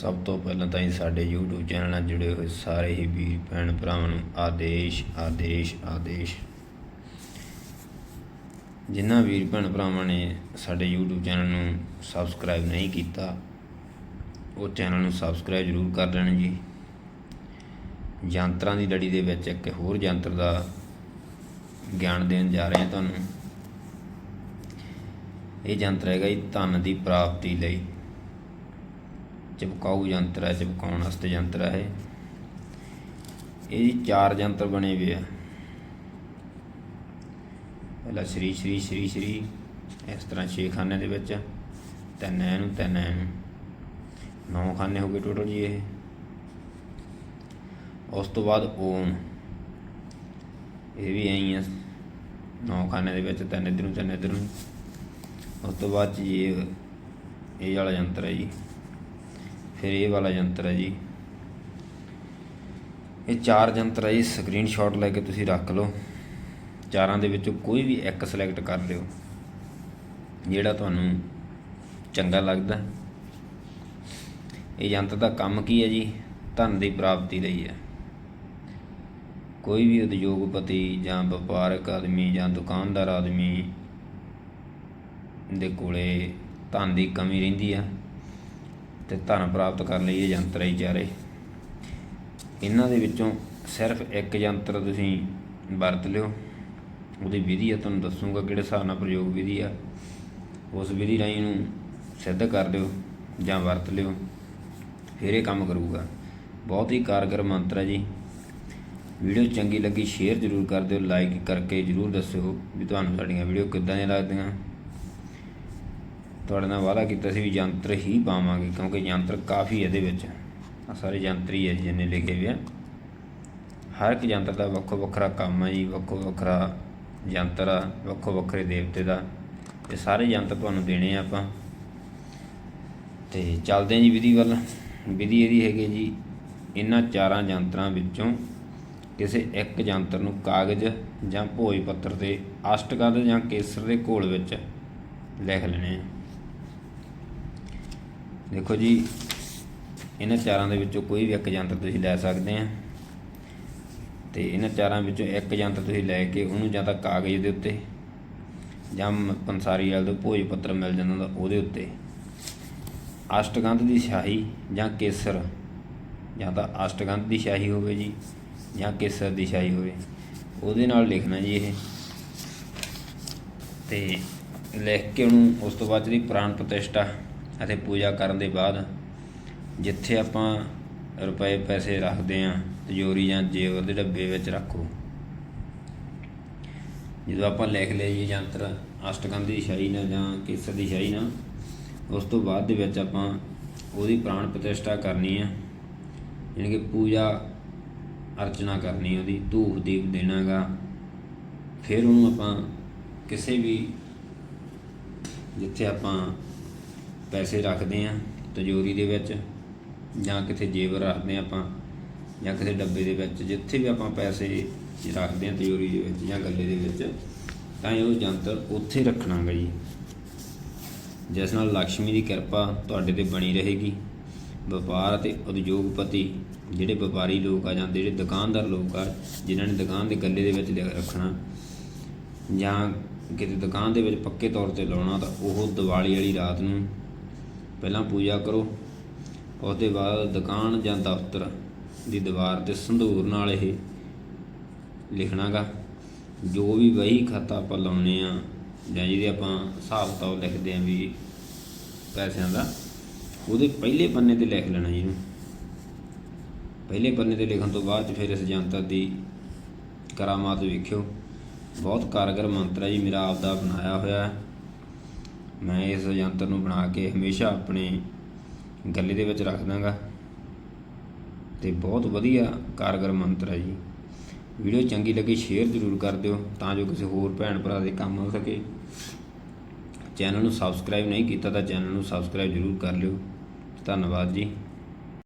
ਸਭ ਤੋਂ ਪਹਿਲਾਂ ਤਾਂ ਹੀ ਸਾਡੇ YouTube ਚੈਨਲ ਨਾਲ ਜੁੜੇ ਹੋਏ ਸਾਰੇ ਹੀ ਵੀਰ ਭੈਣ ਭਰਾਵਾਂ ਨੂੰ ਆਦੇਸ਼ ਆਦੇਸ਼ ਆਦੇਸ਼। ਜਿਨ੍ਹਾਂ ਵੀਰ ਭੈਣ ਭਰਾਵਾਂ ਨੇ ਸਾਡੇ YouTube ਚੈਨਲ ਨੂੰ ਸਬਸਕ੍ਰਾਈਬ ਨਹੀਂ ਕੀਤਾ, ਉਹ ਚੈਨਲ ਨੂੰ ਸਬਸਕ੍ਰਾਈਬ ਜ਼ਰੂਰ ਕਰ ਲੈਣ ਜੀ। ਯੰਤਰਾਂ ਦੀ ਲੜੀ ਦੇ ਵਿੱਚ ਇੱਕ ਹੋਰ ਯੰਤਰ ਦਾ ਗਿਆਨ ਦੇਣ ਜਾ ਰਹੇ ਹਾਂ ਤੁਹਾਨੂੰ। ਇਹ ਯੰਤਰ ਹੈਗਾ ਜੀ ਧਨ ਦੀ ਪ੍ਰਾਪਤੀ ਲਈ। ਚਮਕਾਊ ਯੰਤਰ ਹੈ, ਚਮਕਾਉਣ ਵਾਸਤੇ ਯੰਤਰ ਹੈ ਇਹ। ਜੀ ਚਾਰ ਯੰਤਰ ਬਣੇ ਹੋਏ ਆ। ਪਹਿਲਾ ਸ਼੍ਰੀ ਸ਼੍ਰੀ ਸ਼੍ਰੀ ਸ਼੍ਰੀ, ਇਸ ਤਰ੍ਹਾਂ ਛੇ ਖਾਨੇ ਦੇ ਵਿੱਚ, ਤਿੰਨ ਇਹਨੂੰ ਤਿੰਨ ਇਹਨੂੰ ਨੌ। ਖਾਨੇ ਹੋ ਗਏ ਟੋਟਲ ਜੀ ਇਹ। ਉਸ ਤੋਂ ਬਾਅਦ ਓਮ। ਇਹ ਵੀ ਐਂ ਹੀ ਨੌ ਖਾਨੇ ਦੇ ਵਿੱਚ, ਤਿੰਨ ਇੱਧਰ ਨੂੰ, ਤਿੰਨ ਇੱਧਰ ਨੂੰ। ਉਸ ਤੋਂ ਬਾਅਦ ਜੀ ਇਹ ਇਹ ਵਾਲਾ ਯੰਤਰ ਹੈ ਜੀ। ਫਿਰ ਇਹ ਵਾਲਾ ਯੰਤਰ ਹੈ ਜੀ। ਇਹ ਚਾਰ ਯੰਤਰ ਹੈ ਜੀ ਸਕਰੀਨਸ਼ਾਟ ਲੈ ਕੇ ਤੁਸੀਂ ਰੱਖ ਲਓ। ਚਾਰਾਂ ਦੇ ਵਿੱਚੋਂ ਕੋਈ ਵੀ ਇੱਕ ਸਿਲੈਕਟ ਕਰ ਲਿਓ, ਜਿਹੜਾ ਤੁਹਾਨੂੰ ਚੰਗਾ ਲੱਗਦਾ। ਇਹ ਯੰਤਰ ਦਾ ਕੰਮ ਕੀ ਹੈ ਜੀ? ਧਨ ਦੀ ਪ੍ਰਾਪਤੀ ਲਈ ਹੈ। ਕੋਈ ਵੀ ਉਦਯੋਗਪਤੀ ਜਾਂ ਵਪਾਰਕ ਆਦਮੀ ਜਾਂ ਦੁਕਾਨਦਾਰ ਆਦਮੀ ਦੇ ਕੋਲੇ ਧਨ ਦੀ ਕਮੀ ਰਹਿੰਦੀ ਆ ਤੇ ਧਨ ਪ੍ਰਾਪਤ ਕਰਨ ਲਈ ਇਹ ਯੰਤਰ ਹੀ ਚਾਰੇ। ਇਹਨਾਂ ਦੇ ਵਿੱਚੋਂ ਸਿਰਫ ਇੱਕ ਯੰਤਰ ਤੁਸੀਂ ਵਰਤ ਲਿਓ। ਉਹਦੀ ਵਿਧੀ ਆ, ਤੁਹਾਨੂੰ ਦੱਸੂਗਾ ਕਿਹੜੇ ਹਿਸਾਬ ਨਾਲ ਪ੍ਰਯੋਗ ਵਿਧੀ ਆ। ਉਸ ਵਿਧੀ ਰਾਹੀਂ ਨੂੰ ਸਿੱਧ ਕਰ ਲਿਓ ਜਾਂ ਵਰਤ ਲਿਓ। ਫਿਰ ਇਹ ਕੰਮ ਕਰੂਗਾ। ਬਹੁਤ ਹੀ ਕਾਰਗਰ ਮੰਤਰ ਹੈ ਜੀ। ਵੀਡੀਓ ਚੰਗੀ ਲੱਗੀ, ਸ਼ੇਅਰ ਜ਼ਰੂਰ ਕਰ ਦਿਓ, ਲਾਈਕ ਕਰਕੇ ਜ਼ਰੂਰ ਦੱਸਿਓ ਵੀ ਤੁਹਾਨੂੰ ਸਾਡੀਆਂ ਵੀਡੀਓ ਕਿੱਦਾਂ ਦੀਆਂ ਲੱਗਦੀਆਂ। ਤੁਹਾਡੇ ਨਾਲ ਵਾਅਦਾ ਕੀਤਾ ਸੀ ਵੀ ਯੰਤਰ ਹੀ ਪਾਵਾਂਗੇ, ਕਿਉਂਕਿ ਯੰਤਰ ਕਾਫੀ ਇਹਦੇ ਵਿੱਚ। ਆ ਸਾਰੇ ਯੰਤਰ ਹੀ ਹੈ ਜੀ, ਜਿੰਨੇ ਲਿਖੇ ਹੋਏ ਆ। ਹਰ ਇੱਕ ਯੰਤਰ ਦਾ ਵੱਖੋ ਵੱਖਰਾ ਕੰਮ ਹੈ ਜੀ ਵੱਖੋ ਵੱਖਰਾ ਯੰਤਰ ਆ ਵੱਖੋ ਵੱਖਰੇ ਦੇਵਤੇ ਦਾ। ਇਹ ਸਾਰੇ ਯੰਤਰ ਤੁਹਾਨੂੰ ਦੇਣੇ ਆ ਆਪਾਂ। ਤੇ ਚੱਲਦੇ ਹਾਂ ਜੀ ਵਿਧੀ ਵੱਲ। ਵਿਧੀ ਇਹਦੀ ਹੈਗੀ ਜੀ, ਇਹਨਾਂ ਚਾਰਾਂ ਯੰਤਰਾਂ ਵਿੱਚੋਂ ਕਿਸੇ ਇੱਕ ਯੰਤਰ ਨੂੰ ਕਾਗਜ਼ ਜਾਂ ਭੋਜ ਪੱਤਰ ਤੇ ਅਸ਼ਟਗੰਧ ਜਾਂ ਕੇਸਰ ਦੇ ਘੋਲ ਵਿੱਚ ਲਿਖ ਲੈਣੇ ਆ। ਦੇਖੋ ਜੀ, ਇਹਨਾਂ ਚਾਰਾਂ ਦੇ ਵਿੱਚੋਂ ਕੋਈ ਵੀ ਇੱਕ ਯੰਤਰ ਤੁਸੀਂ ਲੈ ਸਕਦੇ ਆ। ਤੇ ਇਹਨਾਂ ਚਾਰਾਂ ਵਿੱਚੋਂ ਇੱਕ ਯੰਤਰ ਤੁਸੀਂ ਲੈ ਕੇ ਉਹਨੂੰ ਜਾਂ ਤਾਂ ਕਾਗਜ਼ ਦੇ ਉੱਤੇ ਜਾਂ ਪੰਸਾਰੀ ਵਾਲੇ ਤੋਂ ਭੋਜ ਪੱਤਰ ਮਿਲ ਜਾਂਦਾ ਉਹਦੇ ਉੱਤੇ। ਅਸ਼ਟਗੰਧ ਦੀ ਸ਼ਾਹੀ ਜਾਂ ਕੇਸਰ, ਜਾਂ ਤਾਂ ਅਸ਼ਟਗੰਧ ਦੀ ਸ਼ਾਹੀ ਹੋਵੇ ਜੀ, ਜਾਂ ਕੇਸਰ ਦੀ ਸ਼ਾਹੀ ਹੋਵੇ, ਉਹਦੇ ਨਾਲ ਲਿਖਣਾ ਜੀ ਇਹ। ਤੇ ਲਿਖ ਕੇ ਉਹਨੂੰ ਉਸ ਤੋਂ ਬਾਅਦ ਜਿਹੜੀ ਪ੍ਰਾਣ ਪ੍ਰਤਿਸ਼ਠਾ ਅਤੇ ਪੂਜਾ ਕਰਨ ਦੇ ਬਾਅਦ ਜਿੱਥੇ ਆਪਾਂ ਰੁਪਏ ਪੈਸੇ ਰੱਖਦੇ ਆਂ ਤਿਜੋਰੀ ਜਾਂ ਜੇਵਰ ਦੇ ਡੱਬੇ ਵਿੱਚ ਰੱਖੋ। ਜਦੋਂ ਆਪਾਂ ਲਿਖ ਲਿਆ ਜੀ ਯੰਤਰ ਅਸ਼ਟਗੰਧ ਦੀ ਸ਼ਾਹੀ ਨਾਲ ਜਾਂ ਕੇਸਰ ਦੀ ਸ਼ਾਹੀ ਨਾਲ, ਉਸ ਤੋਂ ਬਾਅਦ ਦੇ ਵਿੱਚ ਆਪਾਂ ਉਹਦੀ ਪ੍ਰਾਣ ਪ੍ਰਤਿਸ਼ਠਾ ਕਰਨੀ ਹੈ। ਯਾਨੀ ਕਿ ਪੂਜਾ ਅਰਚਨਾ ਕਰਨੀ ਉਹਦੀ ਧੂਪ ਦੀਪ ਦੇਣਾਗਾ। ਫਿਰ ਉਹਨੂੰ ਆਪਾਂ ਕਿਸੇ ਵੀ ਜਿੱਥੇ ਆਪਾਂ ਪੈਸੇ ਰੱਖਦੇ ਆ ਤਜੋਰੀ ਦੇ ਵਿੱਚ, ਜਾਂ ਕਿਤੇ ਜੇਵਰ ਰੱਖਦੇ ਆ ਆਪਾਂ, ਜਾਂ ਕਿਸੇ ਡੱਬੇ ਦੇ ਵਿੱਚ, ਜਿੱਥੇ ਵੀ ਆਪਾਂ ਪੈਸੇ ਰੱਖਦੇ ਆ ਤਜੋਰੀ ਦੇ ਵਿੱਚ ਜਾਂ ਗੱਲੇ ਦੇ ਵਿੱਚ, ਤਾਂ ਇਹ ਉਹ ਯੰਤਰ ਉੱਥੇ ਰੱਖਣਾਗਾ ਜੀ। ਜਿਸ ਨਾਲ ਲక్ష్ਮੀ ਦੀ ਕਿਰਪਾ ਤੁਹਾਡੇ ਤੇ ਬਣੀ ਰਹੇਗੀ। ਵਪਾਰ ਅਤੇ ਉਦਯੋਗਪਤੀ ਜਿਹੜੇ ਵਪਾਰੀ ਲੋਕ ਆ ਜਾਂ ਜਿਹੜੇ ਦੁਕਾਨਦਾਰ ਲੋਕ ਆ, ਜਿਨ੍ਹਾਂ ਨੇ ਦੁਕਾਨ ਦੇ ਗੱਲੇ ਦੇ ਵਿੱਚ ਰੱਖਣਾ, ਜਾਂ ਕਿਤੇ ਦੁਕਾਨ ਦੇ ਵਿੱਚ ਪੱਕੇ ਤੌਰ ਤੇ ਲਾਉਣਾ, ਤਾਂ ਉਹ ਦੀਵਾਲੀ ਵਾਲੀ ਰਾਤ ਨੂੰ ਪਹਿਲਾਂ ਪੂਜਾ ਕਰੋ ਉਸ ਦੇ ਬਾਅਦ ਦੁਕਾਨ ਜਾਂ ਦਫ਼ਤਰ ਦੀ ਦੀਵਾਰ ਤੇ ਸੰਧੂਰ ਨਾਲ ਇਹ ਲਿਖਣਾਗਾ। ਜੋ ਵੀ ਵਹੀ ਖਾਤਾ ਆਪਾਂ ਲਾਉਨੇ ਆ, ਜਾਂ ਜਿਹਦੇ ਆਪਾਂ ਹਿਸਾਬ ਕਿਤਾਬ ਲਿਖਦੇ ਆ ਵੀ ਪੈਸਿਆਂ ਦਾ, ਉਹਦੇ ਪਹਿਲੇ ਪੰਨੇ ਤੇ ਲਿਖ ਲੈਣਾ ਜੀ ਇਹਨੂੰ। ਪਹਿਲੇ ਪੰਨੇ ਤੇ ਲਿਖਣ ਤੋਂ ਬਾਅਦ 'ਚ ਫਿਰ ਇਸ ਯੰਤਰ ਦੀ ਕਰਾਮਾਤ ਵੇਖਿਓ। ਬਹੁਤ ਕਾਰਗਰ ਮੰਤਰ ਹੈ ਜੀ, ਮੇਰਾ ਆਪ ਦਾ ਬਣਾਇਆ ਹੋਇਆ। ਹੈ ਮੈਂ ਇਸ ਯੰਤਰ ਨੂੰ ਬਣਾ ਕੇ ਹਮੇਸ਼ਾ ਆਪਣੇ ਗੱਲੇ ਦੇ ਵਿੱਚ ਰੱਖ ਦਾਂਗਾ। ਤੇ ਬਹੁਤ ਵਧੀਆ ਕਾਰਗਰ ਮੰਤਰ ਹੈ ਜੀ। ਵੀਡੀਓ ਚੰਗੀ ਲੱਗੀ ਸ਼ੇਅਰ ਜ਼ਰੂਰ ਕਰ ਦਿਓ ਤਾਂ ਜੋ ਕਿਸੇ ਹੋਰ ਭੈਣ ਭਰਾ ਦੇ ਕੰਮ ਆ ਸਕੇ। ਚੈਨਲ ਨੂੰ ਸਬਸਕ੍ਰਾਈਬ ਨਹੀਂ ਕੀਤਾ ਤਾਂ ਚੈਨਲ ਨੂੰ ਸਬਸਕ੍ਰਾਈਬ ਜ਼ਰੂਰ ਕਰ ਲਿਓ। ਧੰਨਵਾਦ ਜੀ।